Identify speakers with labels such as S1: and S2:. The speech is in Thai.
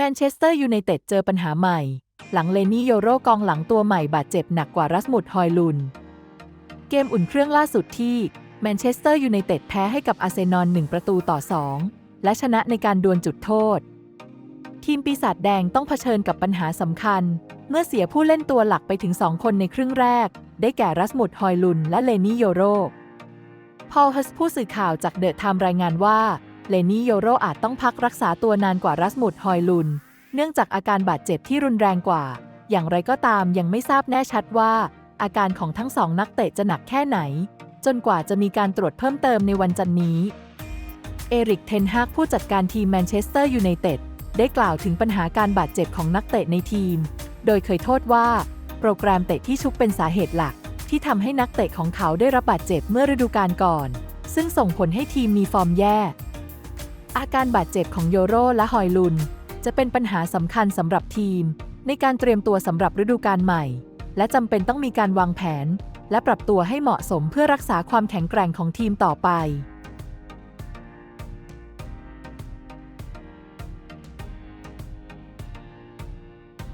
S1: แมนเชสเตอร์ยูไนเต็ดเจอปัญหาใหม่ หลังเลนี่โยโรกองหลังตัวใหม่บาดเจ็บหนักกว่ารัสมุดฮอยลุน เกมอุ่นเครื่องล่าสุดที่แมนเชสเตอร์ยูไนเต็ดแพ้ให้กับอาร์เซนอล1ประตูต่อ 2 และชนะในการดวลจุดโทษ ทีมปีศาจแดงต้องเผชิญกับปัญหาสำคัญ เมื่อเสียผู้เล่นตัวหลักไปถึง 2 คนในครึ่งแรก ได้แก่รัสมุดฮอยลุนและเลนี่โยโรพอลฮัสผู้สื่อข่าวจากเดอะไทม์รายงานว่า เลนี่โยโรอาจต้องพักรักษาตัวนานกว่ารัสมุดฮอยลุน เนื่องจากอาการบาดเจ็บที่รุนแรงกว่า อย่างไรก็ตามยังไม่ทราบแน่ชัดว่า อาการของทั้งสองนักเตะจะหนักแค่ไหน จนกว่าจะมีการตรวจเพิ่มเติมในวันจันนี้ เอริกเทนฮากผู้จัดการทีมแมนเชสเตอร์ยูไนเต็ดได้กล่าวถึงปัญหาการบาดเจ็บของนักเตะในทีม โดยเคยโทษว่า โปรแกรมเตะที่ชุกเป็นสาเหตุหลัก ที่ทำให้นักเตะของเขาได้รับบาดเจ็บเมื่อฤดูกาลก่อน ซึ่งส่งผลให้ทีมมีฟอร์มแย่ อาการบาดเจ็บของโยโรและฮอยลุน จะเป็นปัญหาสำคัญสำหรับทีม ในการเตรียมตัวสำหรับฤดูกาลใหม่ และจำเป็นต้องมีการวางแผน และปรับตัวให้เหมาะสมเพื่อรักษาความแข็งแกร่งของทีมต่อไป